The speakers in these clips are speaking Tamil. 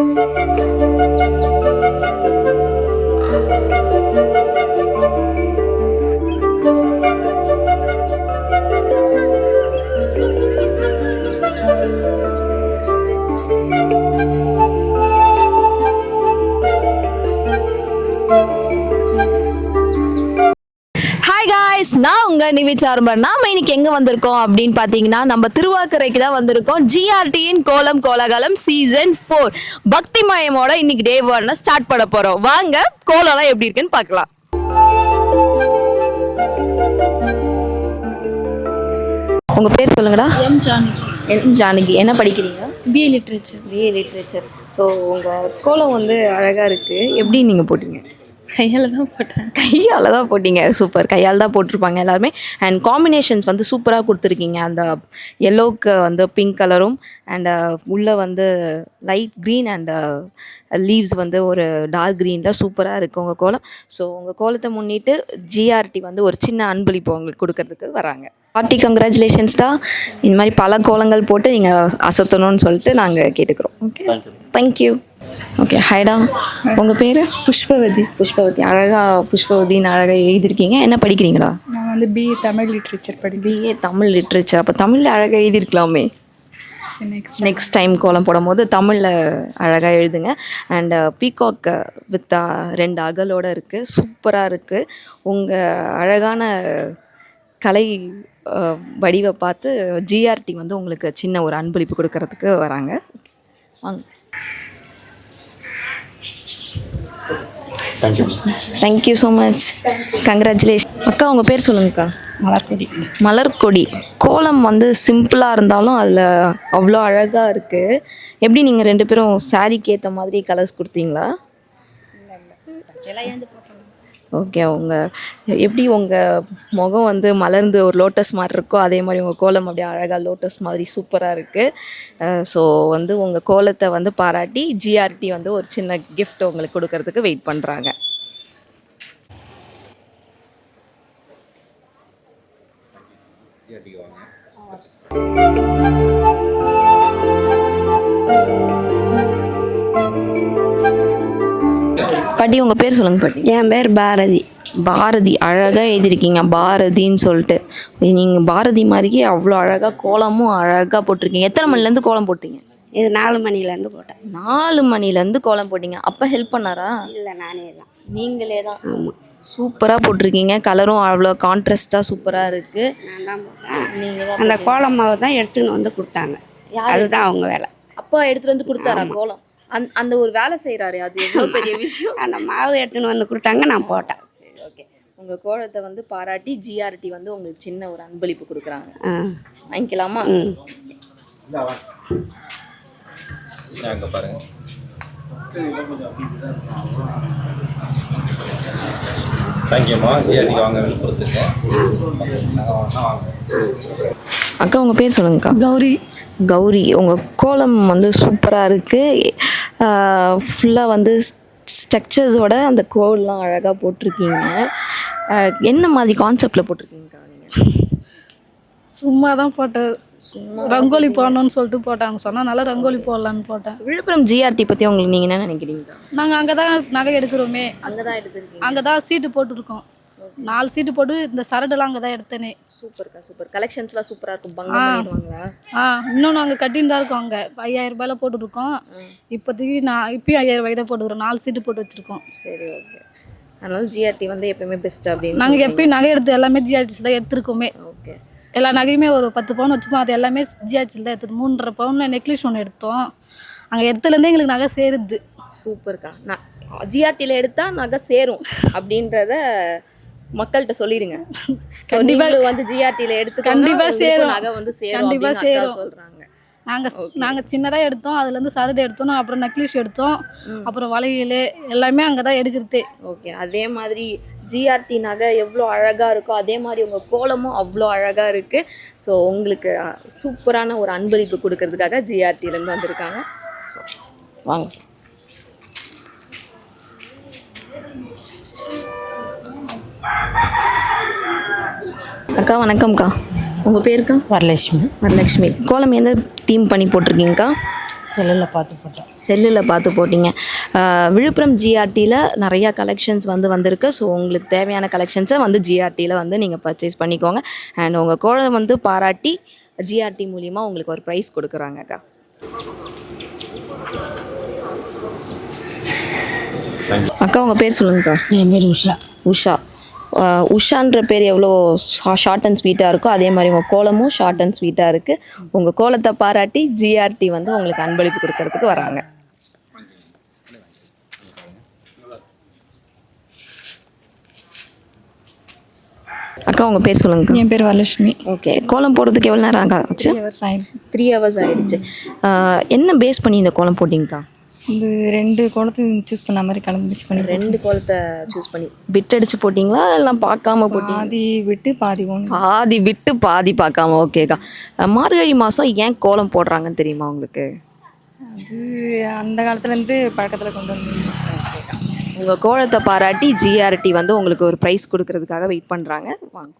Música நான் உங்க நிவிச்சார்பர் நாம இன்னைக்கு எங்க வந்திருக்கோம் அப்படின்னு பாத்தீங்கன்னா நம்ம திருவாக்கரைக்கு தான் வந்திருக்கோம். ஜிஆர்டியின் கோலம் கோலாகலம் சீசன் ஃபோர் பக்தி மயமோட இன்னைக்கு டே ஒன்ன ஸ்டார்ட் பண்ண போறோம். வாங்க கோலம்லாம் எப்படி இருக்குன்னு பார்க்கலாம். உங்க பேர் சொல்லுங்கடா. எம் ஜானி என் ஜானகி என்ன படிக்கிறீங்க? BA literature BA literature so உங்க கோலம் வந்து அழகா இருக்கு. எப்படி நீங்க போட்டீங்க? கையால் தான் போட்டேன். கையால் தான் போட்டீங்க. சூப்பர் கையால் தான் போட்டிருப்பாங்க எல்லாருமே. அண்ட் காம்பினேஷன்ஸ் வந்து சூப்பராக கொடுத்துருக்கீங்க. அந்த எல்லோவுக்கு வந்து பிங்க் கலரும் அண்ட் உள்ளே வந்து லைட் க்ரீன் அண்ட் லீவ்ஸ் வந்து ஒரு டார்க் க்ரீனில் சூப்பராக இருக்குது உங்கள் கோலம். ஸோ உங்கள் கோலத்தை முன்னிட்டு ஜிஆர்டி வந்து ஒரு சின்ன அன்பளிப்பு உங்களுக்கு கொடுக்கறதுக்கு வராங்க. பார்ட்டி கங்க்ராச்சுலேஷன்ஸ் தான் இந்த மாதிரி பல கோலங்கள் போட்டு நீங்கள் அசத்தணும்னு சொல்லிட்டு நாங்கள் கேட்டுக்கிறோம். ஓகே தேங்க்யூ ஓகே ஹைடா உங்கள் பேர்? புஷ்பவதி. புஷ்பவதி. அழகா புஷ்பவதின்னு அழகா எழுதியிருக்கீங்க. என்ன படிக்கிறீங்களா? நான் வந்து பிஏ தமிழ் லிட்ரேச்சர் படிக்கிறேன். பிஏ தமிழ் லிட்ரேச்சர் அப்போ தமிழில் அழகாக எழுதியிருக்கலாமே. நெக்ஸ்ட் நெக்ஸ்ட் டைம் கோலம் போடும்போது தமிழில் அழகாக எழுதுங்க. அண்ட் பீகாக் வித் ரெண்டு அகலோட இருக்குது சூப்பராக இருக்குது உங்கள் அழகான கலை அஹ், வடிவை பார்த்து ஜிஆர்டி வந்து உங்களுக்கு சின்ன ஒரு அன்பளிப்பு கொடுக்கறதுக்கு வராங்க. வாங்க. Thank you thank you so much congratulation அக்கா உங்கள் பேர் சொல்லுங்கக்கா. மலர்கொடி. மலர்கொடி. கோலம் வந்து சிம்பிளாக இருந்தாலும் அதில் அவ்வளோ அழகாக இருக்குது எப்படி நீங்கள் ரெண்டு பேரும் சாரீக்கு ஏற்ற மாதிரி கலர்ஸ் கொடுத்தீங்களா? ஓகே உங்கள் எப்படி உங்கள் முகம் வந்து மலர்ந்து ஒரு லோட்டஸ் மாதிரி இருக்கோ அதே மாதிரி உங்கள் கோலம் அப்படியே அழகாக லோட்டஸ் மாதிரி சூப்பராக இருக்குது ஸோ வந்து உங்கள் கோலத்தை வந்து பாராட்டி ஜிஆர்டி வந்து ஒரு சின்ன gift உங்களுக்கு கொடுக்கறதுக்கு வெயிட் பண்ணுறாங்க பாட்டி உங்கள் பேர் சொல்லுங்கள் பாட்டி. என் பேர் பாரதி. பாரதி அழகாக எழுதியிருக்கீங்க பாரதின்னு சொல்லிட்டு. நீங்கள் பாரதி மாதிரியே அவ்வளோ அழகாக கோலமும் அழகாக போட்டிருக்கீங்க. எத்தனை மணிலேருந்து கோலம் போட்டீங்க? இது நாலு மணிலேருந்து போட்டேன். நாலு மணிலேருந்து கோலம் போட்டீங்க. அப்போ ஹெல்ப் பண்ணாரா? இல்லை நானே தான். நீங்களே தான். சூப்பராக போட்டிருக்கீங்க. கலரும் அவ்வளோ கான்ட்ராஸ்டாக சூப்பராக இருக்குது நான் தான் போட்டேன். நீங்கள் தான் அந்த கோலம் மாவு தான் எடுத்துன்னு வந்து கொடுத்தாங்க. அதுதான் அவங்க வேலை. அப்பா எடுத்துகிட்டு வந்து கொடுத்தாரா கோலம்? அந் அந்த ஒரு வேலை செய்கிறாரு அது எவ்வளோ பெரிய விஷயம்? அந்த மாவு எடுத்துன்னு வந்து கொடுத்தாங்க நான் போட்டேன். சரி ஓகே உங்கள் கோலத்தை வந்து பாராட்டி ஜிஆர்டி வந்து உங்களுக்கு சின்ன ஒரு அன்பளிப்பு கொடுக்குறாங்க. ஆ. வாங்கிக்கலாமா? ம். அங்கே பாருங்க. தேங்க்யூம்மா ஜிஆர்டிக்கு வாங்க கொடுத்துருக்கேன் அக்கா உங்கள் பேர் சொல்லுங்கக்கா. கௌரி. கௌரி உங்கள் கோலம் வந்து சூப்பராக இருக்குது ஃபுல்லாக வந்து ஸ்ட்ரக்சர்ஸோட அந்த கோல்லாம் அழகாக போட்டிருக்கீங்க. என்ன மாதிரி கான்செப்டில் போட்டிருக்கீங்கக்கா நீங்கள் சும்மா தான் போட்டேன் ரங்கோலி போடணும்னு சொல்லிட்டு போட்டாங்க. சொன்னனால ரங்கோலி போடலான்னு போட்டேன். விழுப்புரம் ஜிஆர்டி பற்றி உங்களுக்கு நீங்கள் என்ன நினைக்கிறீங்க? நாங்கள் அங்கே தான் நகை எடுக்கிறோமே. அங்கே தான் எடுத்துருக்கீங்க. அங்கே தான் சீட்டு போட்டுருக்கோம். நாலு சீட்டு போட்டு இந்த சரடெல்லாம் அங்கே தான் எடுத்தேனே. சூப்பர்க்கா சூப்பர். கலெக்ஷன்ஸ்லாம் சூப்பராக இருக்கும். பண்ணிடுவாங்களா? ஆ இன்னும் நாங்கள் கட்டின்னு தான் இருக்கோம் அங்கே. ஐயாயிரம் ரூபாயில போட்டுருக்கோம். இப்போதைக்கு நான் இப்பயும் ஐயாயிரம் ரூபாய் தான் போட்டுக்கிறோம். நாலு சீட்டு போட்டு வச்சுருக்கோம். சரி ஓகே. அதனால ஜிஆர்டி வந்து எப்பயுமே பெஸ்ட் அப்படின்னு நாங்கள் எப்பயும் நகை எடுத்து எல்லாமே ஜிஆர்டிஸ் தான் எடுத்திருக்கோமே. ஓகே. எல்லா நகையுமே ஒரு பத்து பவுன் வச்சுப்போம். அது எல்லாமே ஜிஆர்டியில் தான் எடுத்தது. மூன்றரை பவுன் நெக்லஸ் ஒன்று எடுத்தோம். அங்கே எடுத்துலேருந்தே எங்களுக்கு நகை சேருது. சூப்பர்க்கா. நான் ஜிஆர்டியில் எடுத்தா நகை சேரும் அப்படின்றத மக்கள்கிட்ட சொல்லிடுங்க. கண்டிப்பா- வந்து ஜிஆர்டியில் எடுத்து கண்டிப்பா சேரும். நகை வந்து சேரும் கண்டிப்பா சேரும். சொல்றாங்க. நாங்கள் நாங்கள் சின்னதாக எடுத்தோம். அதுலேருந்து சரடு எடுத்தோம். அப்புறம் நெக்லஸ் எடுத்தோம். அப்புறம் வளையல் எல்லாமே அங்கே தான் எடுக்கிறதே. ஓகே அதே மாதிரி ஜிஆர்டி நகை எவ்வளோ அழகாக இருக்கோ அதே மாதிரி உங்கள் கோலமும் அவ்வளோ அழகாக இருக்குது ஸோ உங்களுக்கு சூப்பரான ஒரு அன்பளிப்பு கொடுக்கறதுக்காக ஜிஆர்டிலேருந்து வந்திருக்காங்க. வாங்க. அக்கா வணக்கம்க்கா. உங்கள் பேருக்கா? வரலட்சுமி. வரலட்சுமி. கோலம் எந்த தீம் பண்ணி போட்டிருக்கீங்கக்கா? செல்லில் பார்த்து போட்டோம். செல்லில் பார்த்து போட்டிங்க. விழுப்புரம் ஜிஆர்டியில் நிறையா கலெக்ஷன்ஸ் வந்து வந்திருக்கு. ஸோ உங்களுக்கு தேவையான கலெக்ஷன்ஸை வந்து ஜிஆர்டியில் வந்து நீங்கள் பர்ச்சேஸ் பண்ணிக்கோங்க. அண்ட் உங்கள் கோழை வந்து பாராட்டி ஜிஆர்டி மூலிமா உங்களுக்கு ஒரு ப்ரைஸ் கொடுக்குறாங்கக்கா. அக்கா உங்கள் பேர் சொல்லுங்கக்கா. என் பேர் உஷா. உஷா. உஷான்ற பேர் எவ்வளோ ஷார்ட் அண்ட் ஸ்வீட்டாக இருக்கோ அதே மாதிரி உங்கள் கோலமும் ஷார்ட் அண்ட் ஸ்வீட்டாக இருக்குது உங்கள் கோலத்தை பாராட்டி ஜிஆர்டி வந்து உங்களுக்கு அன்பளிப்பு கொடுக்கறதுக்கு வராங்க. அக்கா உங்கள் பேர் சொல்லுங்கக்கா. என் பேர் வரலட்சுமி. ஓகே கோலம் போடுறதுக்கு எவ்வளோ நேரம் ஆச்சு? த்ரீ ஹவர்ஸ் ஆகிடுச்சு என்ன பேஸ் பண்ணி இந்த கோலம் போட்டிங்கக்கா? இந்த ரெண்டு குளத்தையும் சூஸ் பண்ண மாதிரி கலந்து மிக்ஸ் பண்ணி ரெண்டு கோலத்தை சூஸ் பண்ணி. பிட் அடிச்சு போட்டிங்களா? இல்லை பார்க்காம போட்டிங்களா? பாதி விட்டு பாதி ஒன்று பாதி விட்டு பாதி பார்க்காம. ஓகேக்கா மார்கழி மாதம் ஏன் கோலம் போடுறாங்கன்னு தெரியுமா உங்களுக்கு? அது அந்த காலத்துலேருந்து பழக்கத்தில் கொண்டு வந்து உங்கள் கோலத்தை பாராட்டி ஜிஆர்டி வந்து உங்களுக்கு ஒரு ப்ரைஸ் கொடுக்கறதுக்காக வெயிட் பண்ணுறாங்க வாங்க.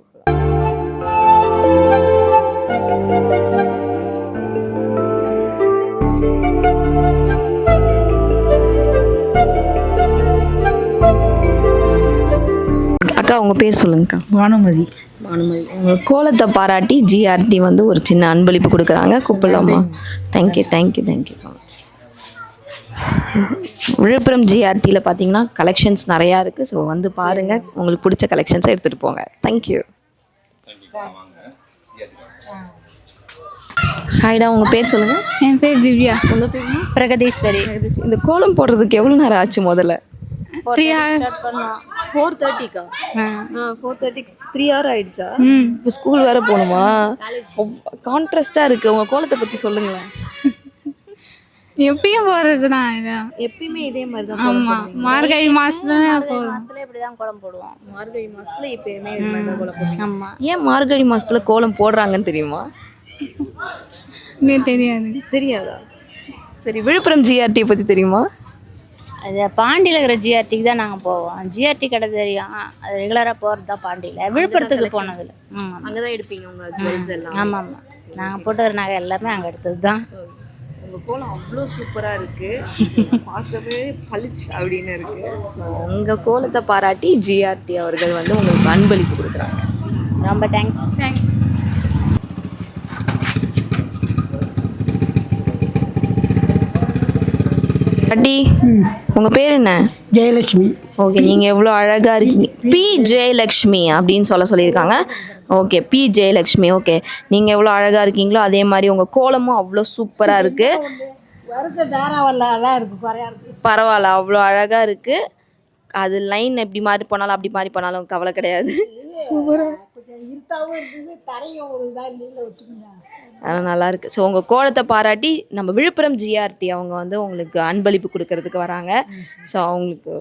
அக்கா உங்கள் பேர் சொல்லுங்கக்கா. வானமதி பானுமதி. உங்கள் கோலத்தை பாராட்டி ஜிஆர்டி வந்து ஒரு சின்ன அன்பளிப்பு கொடுக்குறாங்க. கூப்பிடலாமா? Thank you thank you thank you so much Villupuram ஜிஆர்டியில் பார்த்தீங்கன்னா கலெக்ஷன்ஸ் நிறையா இருக்குது ஸோ வந்து பாருங்கள் உங்களுக்கு பிடிச்ச கலெக்ஷன்ஸை எடுத்துகிட்டு போங்க. தேங்க்யூ ஹாய்டா உங்கள் பேர் சொல்லுங்கள் என் பேர் திவ்யா. உங்கள் பேர் பிரகதீஸ்வரி. இந்த கோலம் போடுறதுக்கு எவ்வளோ நேரம் ஆச்சு முதல்ல? த்ரீ ஃபோர் தேர்ட்டிக்கா ஃபோர் தேர்ட்டிக்கு த்ரீ ஹவர் ஆயிடுச்சா? இப்போ ஸ்கூல் வேற போகணுமா? கான்ட்ராஸ்டாக இருக்குது உங்கள் கோலத்தை பற்றி சொல்லுங்களேன். எப்பயும் போகிறது தான் எப்பயுமே இதே மாதிரி தான் ஆமாம் மார்கழி மாதத்துல போடுவோம். மார்கழி மாசத்துல எப்பயுமே இது மாதிரி தான் கோலம் போடுவீங்க. ஆமாம் ஏன் மார்கழி மாசத்துல கோலம் போடுறாங்கன்னு தெரியுமா? இன்னும் தெரியாது. தெரியாதா? சரி விழுப்புரம் ஜிஆர்டி பத்தி தெரியுமா? அது பாண்டியில் இருக்கிற ஜிஆர்டிக்கு தான் நாங்கள் போவோம். ஜிஆர்டி கடை தெரியும். அது ரெகுலராக போகிறது தான் பாண்டியில். விழுப்புரத்துக்கு போனதில்ல. ஆமாம் அங்கதான் எடுப்பீங்க உங்க ஜுவல்ஸ் எல்லாம்? ஆமாம் ஆமாம் நாங்கள் போட்டுக்கிற நகை எல்லாமே அங்கே எடுத்தது தான். உங்க கோலம் அவ்வளோ சூப்பரா இருக்கு. பார்க்கவே பளிச் அப்படின்னு இருக்கு. ஸோ உங்க கோலத்தை பாராட்டி ஜிஆர்டி அவர்கள் வந்து உங்களுக்கு அன்பளிப்பு கொடுக்குறாங்க. ரொம்ப தேங்க்ஸ் தேங்க்ஸ் பாட்டி உங்க பேர் என்ன? ஜெயலட்சுமி. ஓகே நீங்க எவ்வளோ அழகா இருக்கீங்க. பி. ஜெயலக்ஷ்மி அப்படின்னு சொல்ல சொல்லியிருக்காங்க. Okay B. ஜெயலக்ஷ்மி ஓகே நீங்க எவ்வளோ அழகா இருக்கீங்களோ அதே மாதிரி உங்க கோலமும் அவ்வளோ சூப்பரா இருக்கு. பரவாயில்ல அவ்வளோ அழகா இருக்கு. அது லைன் எப்படி மாறி போனாலும் அப்படி மாறி போனாலும் கவலை கிடையாது. சூப்பராக கொஞ்சம் இருட்டாவும் இருக்குது தரையும் ஒரு இதாக நீல வச்சுக்கோங்க அதனால் நல்லா இருக்கு ஸோ உங்கள் கோலத்தை பாராட்டி நம்ம விழுப்புரம் ஜிஆர்டி அவங்க வந்து உங்களுக்கு அன்பளிப்பு கொடுக்கறதுக்கு வராங்க. ஸோ அவங்களுக்கு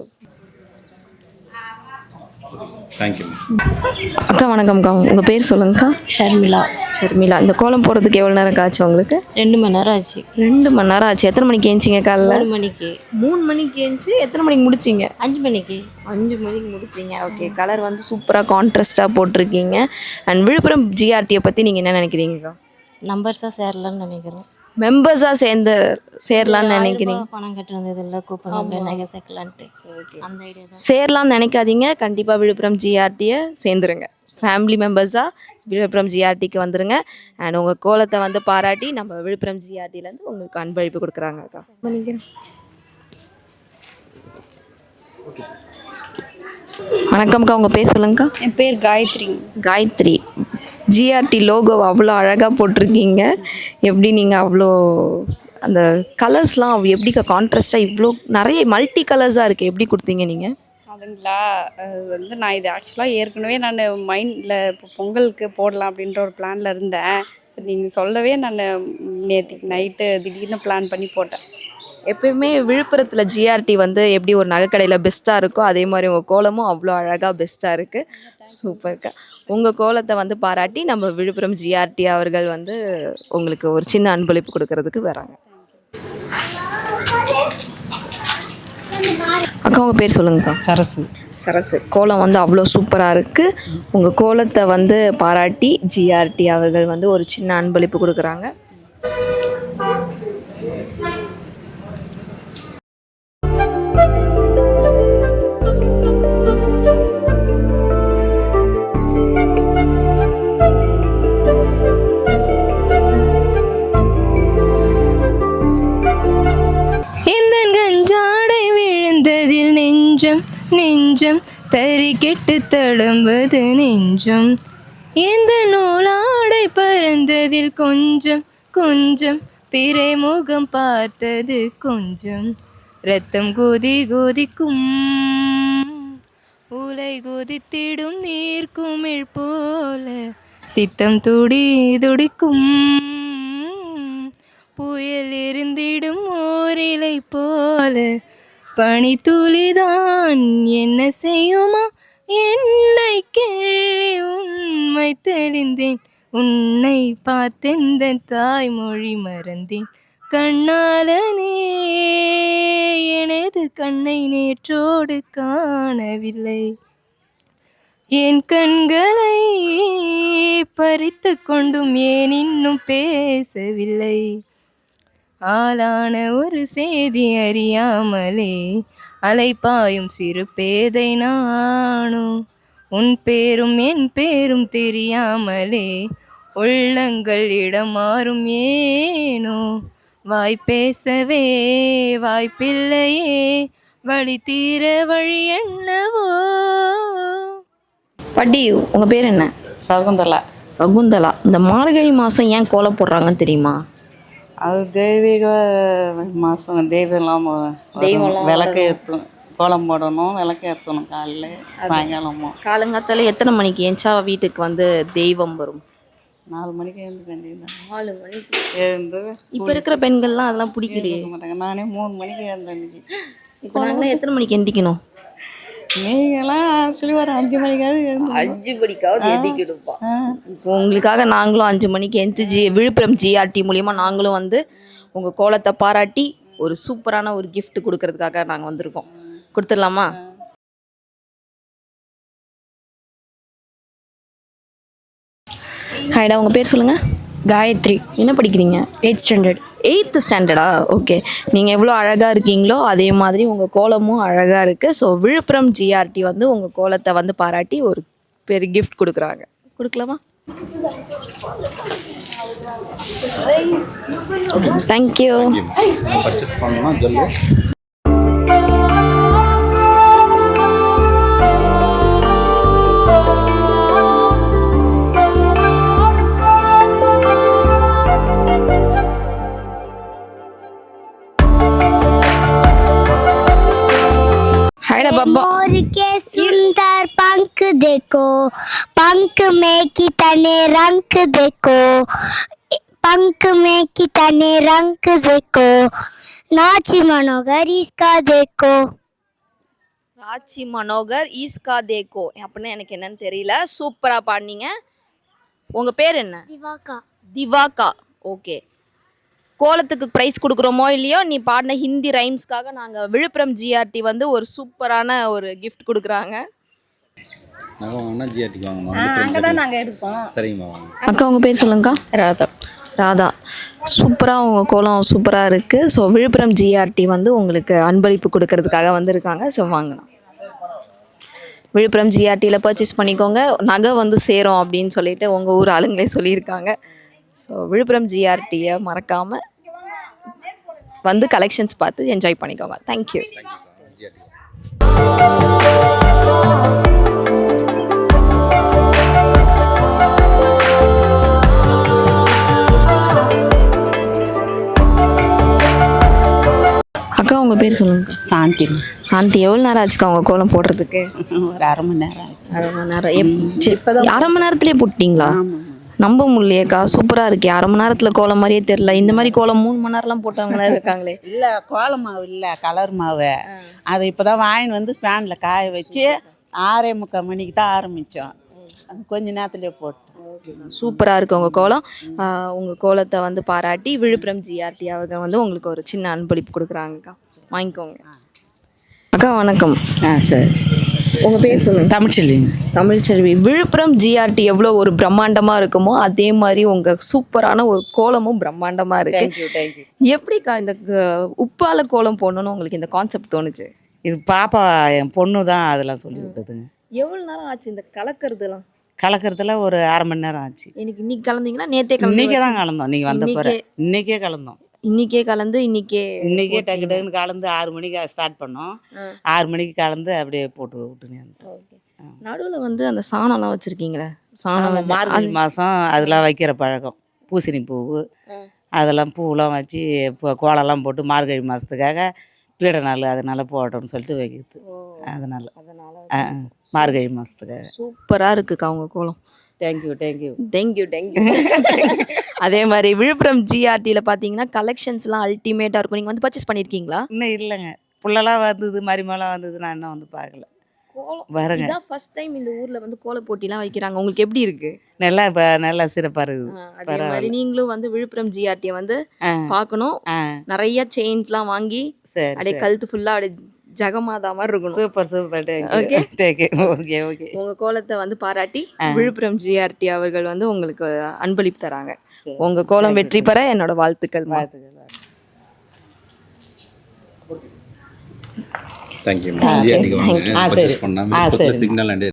அக்கா வணக்கம்க்கா உங்கள் பேர் சொல்லுங்கக்கா ஷர்மிளா. ஷர்மிளா. இந்த கோலம் போடுறதுக்கு எவ்வளோ நேரம் காய்ச்சி உங்களுக்கு? ரெண்டு மணி நேரம் ஆச்சு. ரெண்டு மணி நேரம் ஆச்சு. எத்தனை மணிக்கு ஏஞ்சிங்க காலைல? மூணு மணிக்கு. மூணு மணிக்கு ஏஞ்சி எத்தனை மணிக்கு முடிச்சிங்க? அஞ்சு மணிக்கு. அஞ்சு மணிக்கு முடிச்சிங்க. ஓகே கலர் வந்து சூப்பராக கான்ட்ராஸ்டாக போட்டிருக்கீங்க. அண்ட் விழுப்புரம் ஜிஆர்டியை பற்றி நீங்கள் என்ன நினைக்கிறீங்கக்கா நம்பர்ஸாக சேரலாம்னு நினைக்கிறோம். மெம்பர்ஸாக சேர்ந்து சேரலாம்னு நினைக்கிறீங்க? பணம் கட்டுறது இல்லை கூப்பன் நகை சேர்க்கலான்ட்டு. அந்த ஐடியா சேரலாம்னு நினைக்காதீங்க. கண்டிப்பாக விழுப்புரம் ஜிஆர்டியை சேர்ந்துருங்க. ஃபேமிலி மெம்பர்ஸாக விழுப்புரம் ஜிஆர்டிக்கு வந்துருங்க. அண்ட் உங்கள் கோலத்தை வந்து பாராட்டி நம்ம விழுப்புரம் ஜிஆர்டிலேருந்து உங்களுக்கு அன்பளிப்பு கொடுக்குறாங்க அக்கா. வணக்கம்க்கா உங்கள் பேர் சொல்லுங்கக்கா. என் பேர் காயத்ரி. காயத்ரி. ஜிஆர்டி லோகோ அவ்வளோ அழகாக போட்டிருக்கீங்க. எப்படி நீங்கள் அவ்வளோ அந்த கலர்ஸ்லாம் எப்படிக்கா கான்ட்ராஸ்டாக இவ்வளோ நிறைய மல்டி கலர்ஸாக இருக்குது எப்படி கொடுத்தீங்க நீங்கள் அதுங்களா அது வந்து நான் இது ஆக்சுவலாக ஏற்கனவே நான் மைண்டில் இப்போ பொங்கலுக்கு போடலாம் அப்படின்ற ஒரு பிளானில் இருந்தேன். சரி நீங்கள் சொல்லவே நான் நேற்றுக்கு நைட்டு திடீர்னு பிளான் பண்ணி போட்டேன். எப்பயுமே விழுப்புரத்தில் ஜிஆர்டி வந்து எப்படி ஒரு நகைக்கடையில் பெஸ்ட்டாக இருக்கோ அதே மாதிரி உங்கள் கோலமும் அவ்வளோ அழகாக பெஸ்ட்டாக இருக்குது சூப்பர்க்கா உங்கள் கோலத்தை வந்து பாராட்டி நம்ம விழுப்புரம் ஜிஆர்டி அவர்கள் வந்து உங்களுக்கு ஒரு சின்ன அன்பளிப்பு கொடுக்கறதுக்கு வராங்க. அக்கா உங்கள் பேர் சொல்லுங்கக்கா. சரசு. சரசு. கோலம் வந்து அவ்வளோ சூப்பராக இருக்குது உங்கள் கோலத்தை வந்து பாராட்டி ஜிஆர்டி அவர்கள் வந்து ஒரு சின்ன அன்பளிப்பு கொடுக்குறாங்க. நெஞ்சம் நெஞ்சம் தறி கெட்டு தழும்புது நெஞ்சம். இந்த நூலாடை பறந்ததில் கொஞ்சம் கொஞ்சம் பிறை முகம் பார்த்தது கொஞ்சம். ரத்தம் கோதி கோதிக்கும் உலை குதித்திடும் நீர் குமிழ் போல சித்தம் துடி துடிக்கும். புயல் இருந்திடும் ஓரிலை போல பனி துளிதான் என்ன செய்யுமா? என்னை கிள்ளி உண்மை தெரிந்தேன் உன்னை பார்த்தெந்த தாய்மொழி மறந்தேன். கண்ணாலனே எனது கண்ணை நேற்றோடு காணவில்லை. என் கண்களை பறித்து கொண்டும் ஏன் இன்னும் பேசவில்லை? ஆளான ஒரு செய்தி அறியாமலே அலைப்பாயும் சிறு பேதை நானும். உன் பேரும் என் பேரும் தெரியாமலே உள்ளங்கள் இடம் மாறும் ஏனோ? வாய் பேசவே வாய்ப்பில்லையே. வழி தீர வழி என்னவோ? பாட்டி உங்க பேர் என்ன? சகுந்தலா. சகுந்தலா. இந்த மார்கழி மாசம் ஏன் கோலம் போடுறாங்கன்னு தெரியுமா? அது தெய்வீக மாதம் தெய்வம்லாம். தெய்வம்லாம் விளக்கு ஏற்றும் கோலம் போடணும். விளக்கு ஏற்றணும் காலையில் சாயங்காலமும் காலங்காத்தால எத்தனை மணிக்கு ஏஞ்சா வீட்டுக்கு வந்து தெய்வம் வரும்? நாலு மணிக்கு எழுந்து வேண்டியதுதான். நாலு மணிக்கு. எழுந்து இப்ப இருக்கிற பெண்கள்லாம் அதெல்லாம் பிடிக்கலையே. மாட்டாங்க. நானே மூணு மணிக்கு எழுந்த அன்னைக்கு இப்போ நாங்களாம் எத்தனை மணிக்கு எந்திக்கணும்? நீங்களாம் ஆக்சுவலி ஒரு அஞ்சு மணிக்காவது அஞ்சு மணிக்காவது எந்திக்கிடுப்பா ஆ. இப்போ உங்களுக்காக நாங்களும் அஞ்சு மணிக்கு எந்திச்சு ஜி விழுப்புரம் ஜிஆர்டி மூலியமா நாங்களும் வந்து உங்க கோலத்தை பாராட்டி ஒரு சூப்பரான ஒரு gift கொடுக்கறதுக்காக நாங்க வந்திருக்கோம். கொடுத்துடலாமா? ஹாய்டா உங்க பேர் சொல்லுங்க. காயத்ரி. என்ன படிக்கிறீங்க? எயிட் ஸ்டாண்டர்ட் எயித்து ஸ்டாண்டர்டா ஓகே நீங்கள் எவ்வளோ அழகாக இருக்கீங்களோ அதே மாதிரி உங்கள் கோலமும் அழகாக இருக்குது ஸோ விழுப்புரம் ஜிஆர்டி வந்து உங்கள் கோலத்தை வந்து பாராட்டி ஒரு பெரிய கிஃப்ட் கொடுக்குறாங்க. கொடுக்கலாமா? தேங்க்யூ பர்ச்சேஸ் பண்ணணும்னா சொல்லு ஹாய்டா பாப்பா मोर के सुंदर पंख देखो पंख में कितने रंग देखो पंख में कितने रंग देखो नाच मनोगर इसका देखो ராச்சி மனோகர் ஈஸ்கா தேக்கோ அப்படின்னா எனக்கு என்னன்னு தெரியல சூப்பராக பாடினீங்க உங்கள் பேர் என்ன दिवाका திவாகா ஓகே கோலத்துக்கு ப்ரைஸ் கொடுக்குறோமோ இல்லையோ நீ பாடின ஹிந்தி ரைம்ஸ்க்காக நாங்கள் விழுப்புரம் ஜிஆர்டி வந்து ஒரு சூப்பரான ஒரு gift கொடுக்குறாங்க. அங்கே தான் நாங்கள் எடுப்போம். சரிங்கம்மா வாங்க. அக்கா உங்கள் பேர் சொல்லுங்கக்கா. ராதா. ராதா. சூப்பராக உங்கள் கோலம் சூப்பராக இருக்குது ஸோ விழுப்புரம் ஜிஆர்டி வந்து உங்களுக்கு அன்பளிப்பு கொடுக்கறதுக்காக வந்திருக்காங்க. ஸோ வாங்கலாம். விழுப்புரம் ஜிஆர்டியில் பர்ச்சேஸ் பண்ணிக்கோங்க. நகை வந்து சேரும் அப்படின்னு சொல்லிட்டு உங்கள் ஊர் ஆளுங்களே சொல்லியிருக்காங்க. ஸோ விழுப்புரம் ஜிஆர்டியை மறக்காமல் வந்து கலெக்ஷன்ஸ் பார்த்து என்ஜாய் பண்ணிக்கோங்க. தேங்க்யூ ஜிஆர்டி அக்கா உங்கள் பேர் சொல்லுங்க. சாந்தி. சாந்தி எவ்வளோ நேரம் ஆச்சுக்கா உங்கள் கோலம் போடுறதுக்கு? ஒரு அரை மணி நேரம் ஆச்சு. அரை மணி நேரம். அரை மணி நேரத்துலேயே போட்டிங்களா நம்ப முடியலையேக்கா. சூப்பராக இருக்கே. அரை மணி நேரத்தில் கோலம் மாதிரியே தெரில இந்த மாதிரி கோலம் மூணு மணி நேரம்லாம் போட்டவங்களாம் இருக்காங்களே. இல்லை கோல மாவு இல்லை கலர் மாவு. அதை இப்போ தான் வாங்கிட்டு வந்து ஸ்டாண்டில் காய வச்சு ஆறே முக்கால் மணிக்கு தான் ஆரம்பித்தோம் கொஞ்ச நேரத்துலேயே போட்டோம் சூப்பராக இருக்கு உங்கள் கோலம். உங்கள் கோலத்தை வந்து பாராட்டி விழுப்புரம் ஜிஆர்டி அவங்க வந்து உங்களுக்கு ஒரு சின்ன அன்பளிப்பு கொடுக்குறாங்கக்கா. வாங்கிக்கோங்க. அக்கா வணக்கம். ஆ சரி. உங்கள் பேர் சொல்லுங்கள் தமிழ்ச்செல்வி தமிழ்ச்செல்வி விழுப்புரம் ஜிஆர்டி எவ்வளோ ஒரு பிரம்மாண்டமாக இருக்குமோ அதே மாதிரி உங்கள் சூப்பரான ஒரு கோலமும் பிரம்மாண்டமாக இருக்கு. எப்படிக்கா இந்த க- உப்பால கோலம் போடணும்னு உங்களுக்கு இந்த கான்செப்ட் தோணுச்சு? இது பாப்பா என் பொண்ணு தான் அதெல்லாம் சொல்லி விட்டதுங்க எவ்வளோ நேரம் ஆச்சு இந்த கலக்கிறதுலாம்? கலக்கிறதுல ஒரு அரை மணி நேரம் ஆச்சு. எனக்கு இன்னைக்கு கலந்தீங்களா நேத்தே இன்னைக்கே கலந்து தான் கலந்தோம். நீங்கள் வந்த பிறகு. இன்னைக்கே கலந்தோம். இன்னிக்கே கலந்து இன்னிக்கே இன்றைக்கே டக்கு. டக்குன்னு கலந்து ஆறு மணிக்கு ஸ்டார்ட் பண்ணோம். ஆறு மணிக்கு கலந்து அப்படியே போட்டு விட்டுனே ஓகே. நடுவுல வந்து அந்த சாணம்லாம் வச்சிருக்கீங்களே? சாணம் மார்கழி மாதம் அதெல்லாம் வைக்கிற பழக்கம். பூசணி பூவு. அதெல்லாம் பூவெல்லாம் வச்சு இப்போ கோலம்லாம் போட்டு மார்கழி மாதத்துக்காக பீட நாள் அதனால போட்டோம்னு சொல்லிட்டு வைக்கிறது. அதனால. அதனால. மார்கழி மாதத்துக்காக சூப்பரா இருக்குக்கா உங்க கோலம். தேங்க்யூ தேங்க்யூ தேங்க்யூ தேங்க்யூ அதே மாதிரி விழுப்புரம் ஜிஆர்டியில் பார்த்தீங்கன்னா கலெக்ஷன்ஸ்லாம் அல்டிமேட்டாக இருக்கும். நீங்கள் வந்து பர்ச்சேஸ் பண்ணியிருக்கீங்களா இன்னும் இல்லைங்க. புள்ளலாம் வந்தது மரிமலாம் வந்தது நான் இன்னும் வந்து பார்க்கல. கோலம் வரேங்க. இதான் ஃபர்ஸ்ட் டைம் இந்த ஊரில் வந்து கோல போட்டிலாம் வைக்கிறாங்க. உங்களுக்கு எப்படி இருக்கு? நல்லா நல்லா சிறப்பாக இருக்குது. ஆ, அதே மாதிரி. நீங்களும் வந்து விழுப்புரம் ஜிஆர்டியை வந்து பார்க்கணும். நிறைய செயின்ஸ்லாம் வாங்கி அப்படியே. கழுத்து ஃபுல்லாக அப்படியே ஜகமாதா மாதிரி இருக்கணும் super super thank you okay okay உங்க கோலத்தை வந்து பாராட்டி. விழுப்புரம் ஜிஆர்டி அவர்கள் வந்து உங்களுக்கு அன்பளிப்பு தராங்க. உங்க கோலம் வெற்றி பெற என்னோட வாழ்த்துக்கள் வாழ்த்துக்கள் தேங்க்யூ ஜிஆர்டிக்கு thank வாங்க. பர்ச்சேஸ். பண்ணாமல். சிக்னல் அண்டு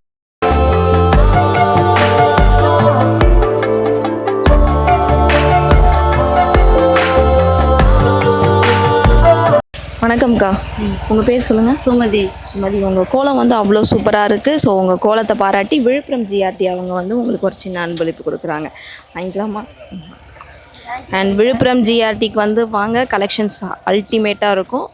வணக்கம்க்கா உங்க பேர் சொல்லுங்க. சுமதி. சுமதி உங்க கோலம் வந்து அவ்வளோ சூப்பரா இருக்கு. ஸோ உங்க கோலத்தை பாராட்டி விழுப்புரம் ஜிஆர்டி அவங்க வந்து உங்களுக்கு ஒரு சின்ன அன்பளிப்பு கொடுக்குறாங்க. வாங்கிக்கலாமா? அண்ட் விழுப்புரம் ஜிஆர்டிக்கு வந்து வாங்க கலெக்ஷன்ஸ் அல்டிமேட்டாக இருக்கும்.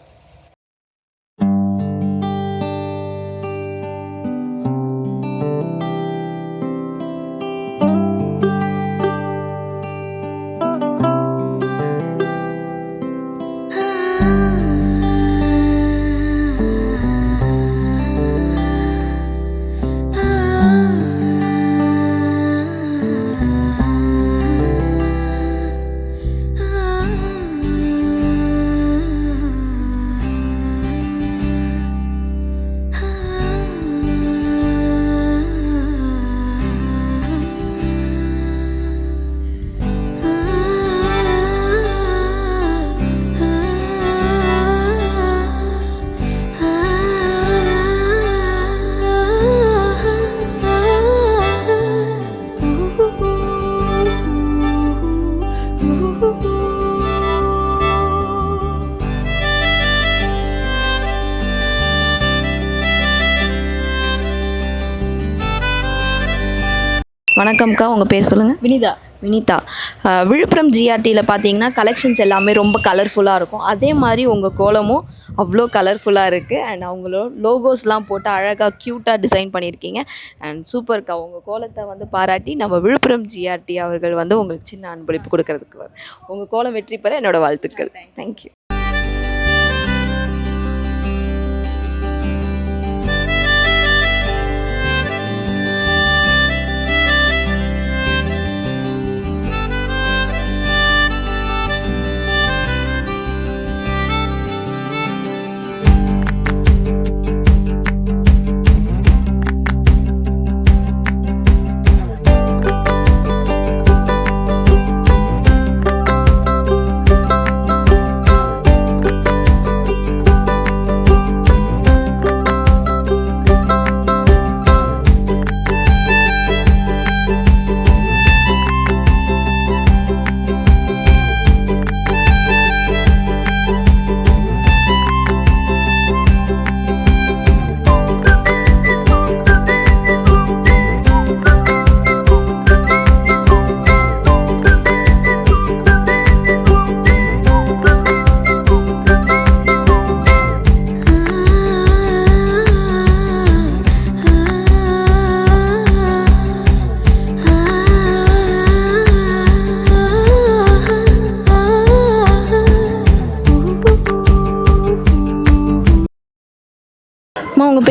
வணக்கம்க்கா உங்கள் பேர் சொல்லுங்கள் வினிதா. வினிதா. விழுப்புரம் ஜிஆர்டியில் பார்த்தீங்கன்னா கலெக்ஷன்ஸ் எல்லாமே ரொம்ப கலர்ஃபுல்லாக இருக்கும். அதே மாதிரி உங்கள் கோலமும் அவ்வளோ கலர்ஃபுல்லாக இருக்குது அண்ட் அவங்களோட லோகோஸ்லாம் போட்டு அழகாக க்யூட்டாக டிசைன் பண்ணியிருக்கீங்க அண்ட் சூப்பர்க்கா உங்கள் கோலத்தை வந்து பாராட்டி நம்ம விழுப்புரம் ஜிஆர்டி அவர்கள் வந்து உங்களுக்கு சின்ன அன்பளிப்பு கொடுக்கறதுக்கு வரும் உங்கள் கோலம் வெற்றி பெற என்னோட வாழ்த்துக்கள். தேங்க்யூ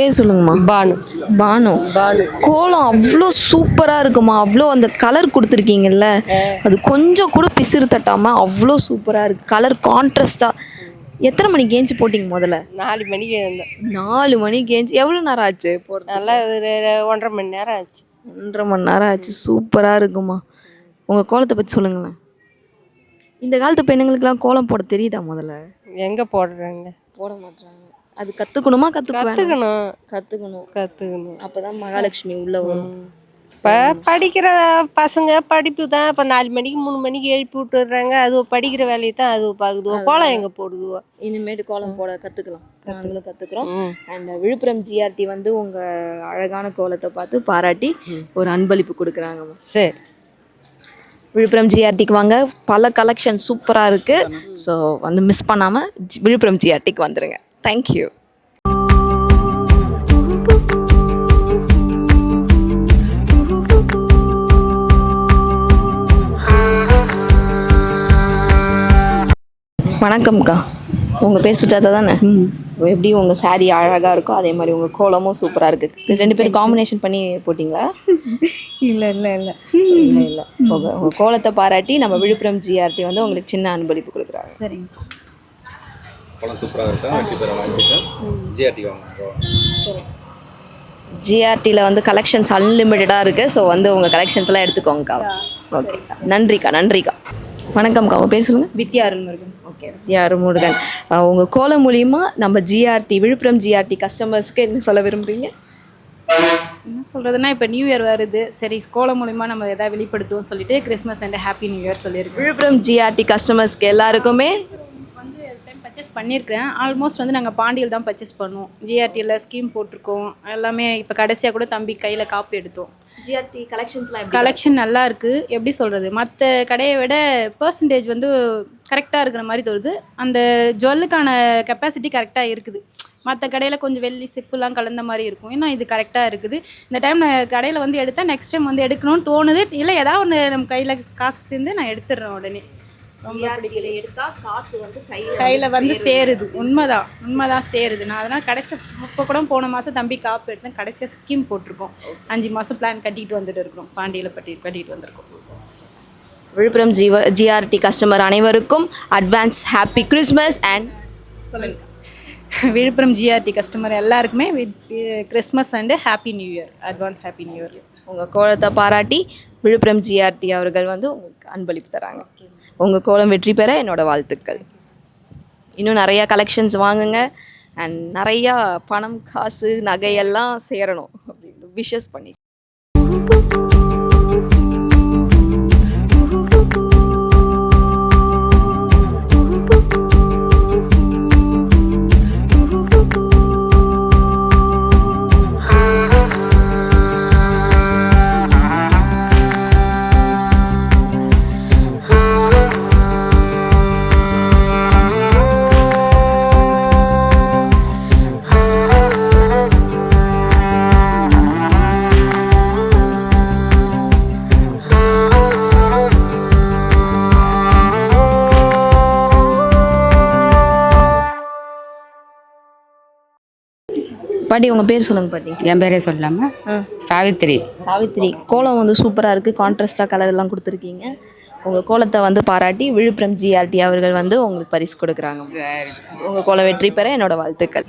பேர் சொல்லுங்கம்மா. பானு. பானு. பானு. கோலம் அவ்வளோ சூப்பராக இருக்குமா? அவ்வளோ அந்த கலர் கொடுத்துருக்கீங்கல்ல? அது கொஞ்சம் கூட பிசிறு தட்டாமல் அவ்வளோ சூப்பராக இருக்கு. கலர் கான்ட்ராஸ்டாக எத்தனை மணிக்கு ஏஞ்சி போட்டிங்க முதல்ல? நாலு மணிக்கு இருந்தேன் நாலு மணிக்கு ஏஞ்சி. எவ்வளோ நேரம் ஆச்சு போடுறது நல்லா ஒன்றரை மணி நேரம் ஆச்சு. ஒன்றரை மணி நேரம் ஆச்சு. சூப்பராக இருக்குமா? உங்கள் கோலத்தை பற்றி சொல்லுங்களேன். இந்த காலத்து பெண்ணுங்களுக்கெல்லாம் கோலம் போட தெரியுதா முதல்ல? எங்கே போடுறாங்க? போட மாட்டாங்க அது கற்றுக்கணுமா கற்றுக்க கற்றுக்கணும் கற்றுக்கணும் கற்றுக்கணும் அப்போ தான் மகாலட்சுமி உள்ள வரும். இப்போ படிக்கிற பசங்க படிப்பு தான். இப்போ நாலு மணிக்கு மூணு மணிக்கு எழுப்பி விட்டுறாங்க அது படிக்கிற வேலையை தான் அது பார்க்குதுவோ. கோலம் எங்கே போடுதுவோ? இனிமேட்டு கோலம் போட கற்றுக்கலாம் நாங்களும் கற்றுக்குறோம் அண்ட் விழுப்புரம் ஜிஆர்டி வந்து உங்கள் அழகான கோலத்தை பார்த்து பாராட்டி ஒரு அன்பளிப்பு கொடுக்குறாங்கம்மா. சரி. விழுப்புரம் ஜிஆர்டிக்கு வாங்க. பல கலெக்ஷன் சூப்பராக இருக்குது ஸோ வந்து மிஸ் பண்ணாமல் விழுப்புரம் ஜிஆர்டிக்கு வந்துடுங்க தேங்க்யூ வணக்கம்க்கா. உங்கள் பேர் சுஜாதா தானே? எப்படி உங்கள் saree அழகாக இருக்கோ அதே மாதிரி உங்கள் கோலமும் சூப்பராக இருக்குது ரெண்டு பேரும் காம்பினேஷன் பண்ணி போட்டிங்களா? இல்லை இல்லை இல்லை. இல்லை இல்லை. உங்கள் உங்கள் கோலத்தை பாராட்டி நம்ம விழுப்புரம் ஜிஆர்டி வந்து உங்களுக்கு சின்ன அன்பளிப்பு கொடுக்குறாங்க. சரிங்க. பழம் சூப்பராக இருக்கும் வெற்றி பெற வாழ்த்துக்கள் ஜிஆர்டி வாங்க ஜிஆர்டியில் வந்து கலெக்ஷன்ஸ் அன்லிமிட்டடாக இருக்குது ஸோ வந்து உங்கள் கலெக்ஷன்ஸ் எல்லாம் எடுத்துக்கோங்கக்கா. ஓகே நன்றிக்கா நன்றிக்கா. வணக்கம்க்கா உங்கள் பேர் சொல்லுங்கள் வித்யா அருள்முருகன் ஓகே வித்யாரு முருகன் அஹ் உங்க கோலம் மூலியமா நம்ம ஜிஆர்டி விழுப்புரம் ஜிஆர்டி கஸ்டமர்ஸ்க்கு என்ன சொல்ல விரும்புறீங்க? என்ன சொல்கிறதுனா இப்போ நியூ இயர் வருது. சரி கோலம் மூலிமா நம்ம எதாவது வெளிப்படுத்துவோம் சொல்லிட்டு Christmas and happy new year சொல்லியிருக்கேன் விழுப்புரம் ஜிஆர்டி கஸ்டமர்ஸ்க்கு எல்லாருக்குமே? வந்து டைம் பர்ச்சேஸ் பண்ணியிருக்கிறேன். ஆல்மோஸ்ட் வந்து நாங்கள் பாண்டியில் தான் பர்ச்சேஸ் பண்ணுவோம். ஜிஆர்டியில் ஸ்கீம் போட்டிருக்கோம். எல்லாமே இப்போ கடைசியாக கூட தம்பி கையில் காப்பி எடுத்தோம். ஜிஆர்டி கலெக்ஷன்ஸ்லாம் கலெக்ஷன் நல்லா இருக்குது எப்படி சொல்கிறது மற்ற கடையை விட பர்சன்டேஜ் வந்து கரெக்டாக இருக்கிற மாதிரி தோணுது. அந்த ஜுவல்லுக்கான கெப்பாசிட்டி கரெக்டாக இருக்குது. மற்ற கடையில் கொஞ்சம் வெள்ளி செப்புலாம் கலந்த மாதிரி இருக்கும். ஏன்னா இது கரெக்டாக இருக்குது. இந்த டைம் நான் கடையில் வந்து எடுத்தேன் நெக்ஸ்ட் டைம் வந்து எடுக்கணும்னு தோணுது. இல்லை ஏதாவது ஒன்று நம்ம கையில் காசு சேர்ந்து நான் எடுத்துடுறேன் உடனே. கையில் கையில் வந்து சேருது. உண்மைதான். உண்மைதான் சேருது. நான் அதனால் கடைசி இப்போ கூட போன மாதம் தம்பி காப்பு எடுத்தேன் கடைசியாக ஸ்கீம் போட்டிருக்கோம். அஞ்சு மாதம் பிளான் கட்டிட்டு வந்துட்டு இருக்கிறோம். பாண்டியில் பட்டி கட்டிட்டு வந்திருக்கோம். விழுப்புரம் ஜீவ ஜிஆர்டி கஸ்டமர் அனைவருக்கும் அட்வான்ஸ் ஹாப்பி கிறிஸ்மஸ் அண்ட் சொல்லுங்க. விழுப்புரம் ஜிஆர்டி கஸ்டமர் எல்லாருக்குமே Christmas and happy new year advance happy new year உங்கள் கோலத்தை பாராட்டி விழுப்புரம் ஜிஆர்டி அவர்கள் வந்து உங்களுக்கு அன்பளிப்பு தராங்க. உங்கள் கோலம் வெற்றி பெற என்னோட வாழ்த்துக்கள். இன்னும் நிறையா கலெக்ஷன்ஸ் வாங்குங்க. அண்ட் நிறையா பணம் காசு நகையெல்லாம் சேரணும். அப்படின்னு விஷஸ் பண்ணி பாட்டி உங்கள் பேர் சொல்லுங்க பாட்டி. என் பேரே சொல்லாம? சாவித்திரி. சாவித்திரி. கோலம் வந்து சூப்பராக இருக்குது கான்ட்ராஸ்டாக கலர் எல்லாம் கொடுத்துருக்கீங்க. உங்கள் கோலத்தை வந்து பாராட்டி விழுப்புரம் ஜிஆர்டி அவர்கள் வந்து உங்களுக்கு பரிசு கொடுக்குறாங்க. உங்கள் கோலம் வெற்றி பெற என்னோட வாழ்த்துக்கள்.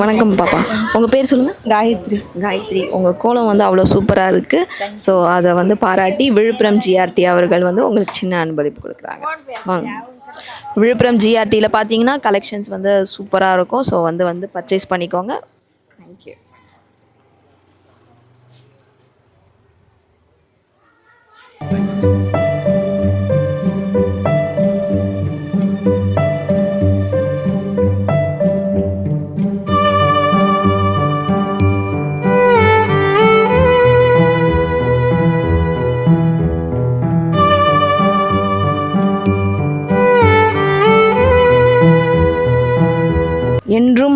வணக்கம் பாப்பா. உங்கள் பேர் சொல்லுங்கள் காயத்ரி. காயத்ரி. உங்கள் கோலம் வந்து அவ்வளோ சூப்பராக இருக்குது ஸோ அதை வந்து பாராட்டி விழுப்புரம் ஜிஆர்டி அவர்கள் வந்து உங்களுக்கு சின்ன அன்பளிப்பு கொடுக்குறாங்க. வாங்க. விழுப்புரம் ஜிஆர்டியில் பார்த்தீங்கன்னா கலெக்ஷன்ஸ் வந்து சூப்பராக இருக்கும். ஸோ வந்து வந்து பர்ச்சேஸ் பண்ணிக்கோங்க. தேங்க்யூ என்றும்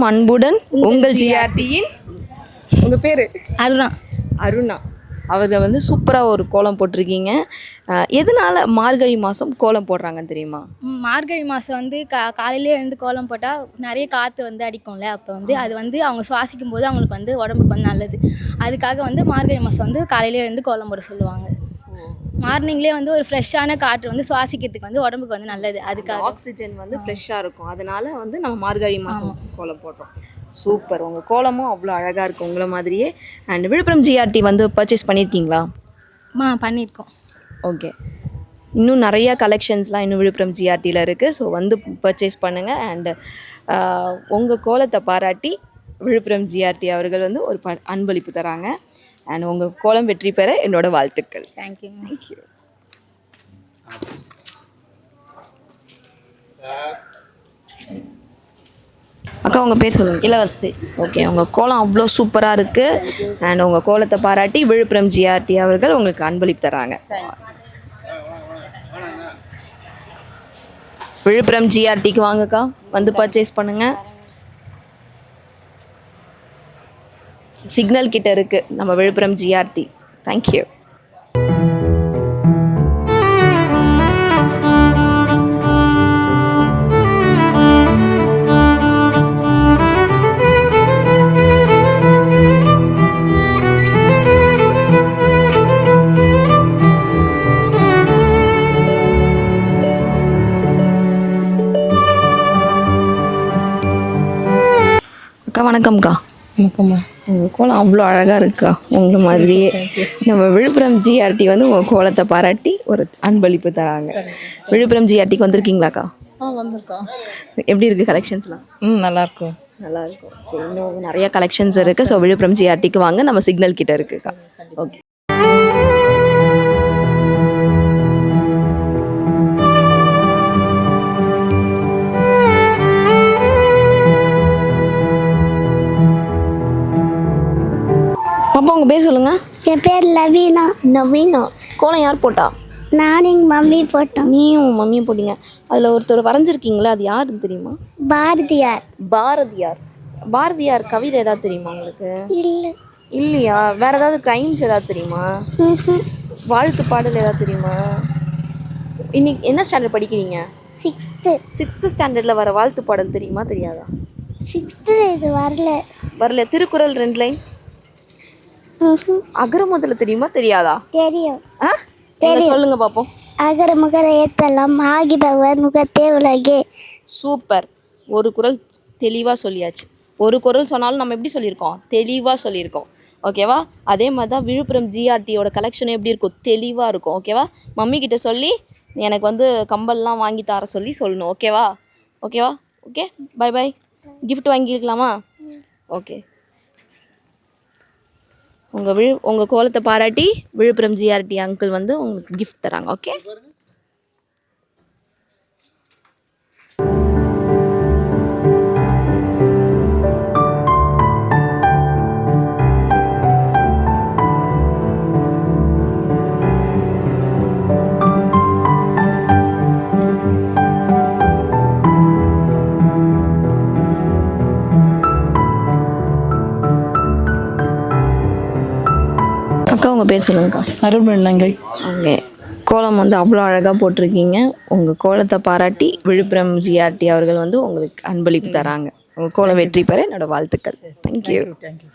அன்புடன் உங்கள் ஜிஆர்டியின் உங்கள் பேர்? அருணா. அருணா. அவங்க வந்து சூப்பராக ஒரு கோலம் போட்டிருக்கீங்க. எதனால மார்கழி மாதம் கோலம் போடுறாங்கன்னு தெரியுமா? மார்கழி மாதம் வந்து கா காலையிலே எழுந்து கோலம் போட்டால் நிறைய காற்று வந்து அடிக்கும்ல அப்போ வந்து அது வந்து அவங்க சுவாசிக்கும் போது அவங்களுக்கு வந்து உடம்புக்கு வந்து நல்லது. அதுக்காக வந்து மார்கழி மாதம் வந்து காலையிலே எழுந்து கோலம் போட சொல்லுவாங்க. மார்னிங்லேயே வந்து ஒரு ஃப்ரெஷ்ஷான காற்று வந்து சுவாசிக்கிறதுக்கு வந்து உடம்புக்கு வந்து நல்லது. அதுக்காக. ஆக்சிஜன் வந்து ஃப்ரெஷ்ஷாக இருக்கும். அதனால வந்து நம்ம மார்கழி மாதம் கோலம் போடுறோம். சூப்பர். உங்கள் கோலமும் அவ்வளோ அழகாக இருக்கும் உங்களை மாதிரியே. அண்ட் விழுப்புரம் ஜிஆர்டி வந்து பர்ச்சேஸ் பண்ணியிருக்கீங்களா மா பண்ணியிருக்கோம் ஓகே இன்னும் நிறைய கலெக்ஷன்ஸ்லாம் இன்னும் விழுப்புரம் ஜிஆர்டியில் இருக்குது ஸோ வந்து பர்ச்சேஸ் பண்ணுங்கள் அண்டு உங்கள் கோலத்தை பாராட்டி விழுப்புரம் ஜிஆர்டி அவர்கள் வந்து ஒரு ப அன்பளிப்பு தராங்க. அண்ட் உங்கள் கோலம் வெற்றி பெற என்னோட வாழ்த்துக்கள். தேங்க்யூ தேங்க்யூ அக்கா உங்கள் பேர் சொல்லுங்கள் இளவரசி. ஓகே உங்கள் கோலம் அவ்வளோ சூப்பராக இருக்குது அண்ட் உங்கள் கோலத்தை பாராட்டி விழுப்புரம் ஜிஆர்டி அவர்கள் உங்களுக்கு அன்பளிப்பு தராங்க. விழுப்புரம் ஜிஆர்டிக்கு வாங்கக்கா. வந்து பர்ச்சேஸ் பண்ணுங்க. சிக்னல் கிட்ட இருக்கு. நம்ம விழுப்புரம் ஜிஆர்டி தேங்க்யூ அக்கா வணக்கம்க்கா. வணக்கம்மா. உங்கள் கோலம் அவ்வளோ அழகாக இருக்குக்கா உங்களை மாதிரியே. நம்ம விழுப்புரம் ஜிஆர்டி வந்து உங்கள் கோலத்தை பாராட்டி ஒரு அன்பளிப்பு தராங்க. விழுப்புரம் ஜிஆர்டிக்கு வந்திருக்கீங்களாக்கா? ஆ வந்திருக்கோம். எப்படி இருக்குது கலெக்ஷன்ஸ்லாம் ம் நல்லாயிருக்கும் நல்லா இருக்கும் சரி இன்னும் நிறைய கலெக்ஷன்ஸ் இருக்குது ஸோ விழுப்புரம் ஜிஆர்டிக்கு வாங்க. நம்ம சிக்னல் கிட்ட இருக்குக்கா. ஓகே பாப்பா உங்கள் பேர் சொல்லுங்க. என் பேர் லவீனா. நவீனா கோலம் யார் போட்டா? நான் எங்கள் மம்மி போட்டோம். நீயும் உன் மம்மியும் போட்டீங்க. அதில் ஒருத்தர் வரைஞ்சிருக்கீங்களா? அது யாருன்னு தெரியுமா? பாரதியார். பாரதியார். பாரதியார் கவிதை ஏதாவது தெரியுமா உங்களுக்கு? இல்லை. இல்லையா? வேற ஏதாவது கிரைம்ஸ் ஏதாவது தெரியுமா? வாழ்த்து பாடல் ஏதாவது தெரியுமா? இன்னைக்கு என்ன ஸ்டாண்டர்ட் படிக்கிறீங்க? சிக்ஸ்த்து சிக்ஸ்த்து ஸ்டாண்டர்டில் வர வாழ்த்து பாடல் தெரியுமா தெரியாதா? சிக்ஸ்த்தில் இது வரல. வரல. திருக்குறள் ரெண்டு லைன் அகர முதல்ல தெரியுமா? தெரியாதா? தெரியும். சொல்லுங்க பார்ப்போம் அகர முகர ஏத்தலாம். ஆகி பகவான் முகத்தே உலகே. சூப்பர். ஒரு குறள் தெளிவாக சொல்லியாச்சு. ஒரு குறள் சொன்னாலும் நம்ம எப்படி சொல்லியிருக்கோம்? தெளிவாக சொல்லியிருக்கோம். ஓகேவா? அதே மாதிரி தான் விழுப்புரம் ஜிஆர்டியோட கலெக்ஷன் எப்படி இருக்கும்? தெளிவாக இருக்கும். ஓகேவா? மம்மி கிட்ட சொல்லி எனக்கு வந்து கம்பல்லாம் வாங்கி தர சொல்லி சொல்லணும். ஓகேவா? ஓகேவா? ஓகே? பை பை கிஃப்ட் வாங்கிக்கலாமா ஓகே. உங்கள் விழு உங்கள் கோலத்தை பாராட்டி விழுப்புரம் ஜிஆர்டி அங்கிள் வந்து உங்களுக்கு கிஃப்ட் தராங்க ஓகே உங்கள் பேர் சொல்லுங்கக்கா அருள்மண்ணங்கை ஓகே கோலம் வந்து அவ்வளோ அழகாக போட்டிருக்கீங்க. உங்கள் கோலத்தை பாராட்டி விழுப்புரம் ஜிஆர்டி அவர்கள் வந்து உங்களுக்கு அன்பளிப்பு தராங்க. உங்கள் கோலம் வெற்றி பெற என்னோட வாழ்த்துக்கள். தேங்க்யூ தேங்க்யூ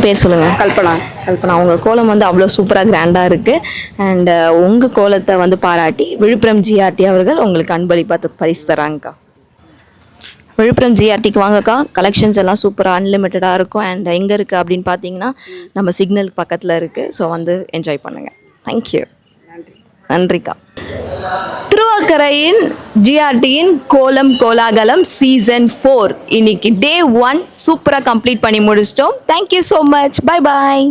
உங்கள் பேர் சொல்லுங்கள் கல்பனா. கல்பனா உங்கள் கோலம் வந்து அவ்வளோ சூப்பராக கிராண்டாக இருக்குது அண்ட் உங்கள் கோலத்தை வந்து பாராட்டி விழுப்புரம் ஜிஆர்டி அவர்கள் உங்களுக்கு அன்பளிப்பாக பரிசு தராங்கக்கா விழுப்புரம் ஜிஆர்டிக்கு வாங்கக்கா. கலெக்ஷன்ஸ் எல்லாம் சூப்பராக அன்லிமிட்டடாக இருக்கும். அண்ட் எங்கே இருக்குது அப்படின்னு பார்த்தீங்கன்னா நம்ம சிக்னல் பக்கத்தில் இருக்குது ஸோ வந்து என்ஜாய் பண்ணுங்கள் தேங்க்யூ நன்றிக்கா. திருவாக்கரையின் ஜிஆர்டியின் கோலம் கோலாகலம் சீசன் ஃபோர் இன்னைக்கு டே ஒன் சூப்பராக கம்ப்ளீட் பண்ணி முடிச்சிட்டோம். Thank you so much bye bye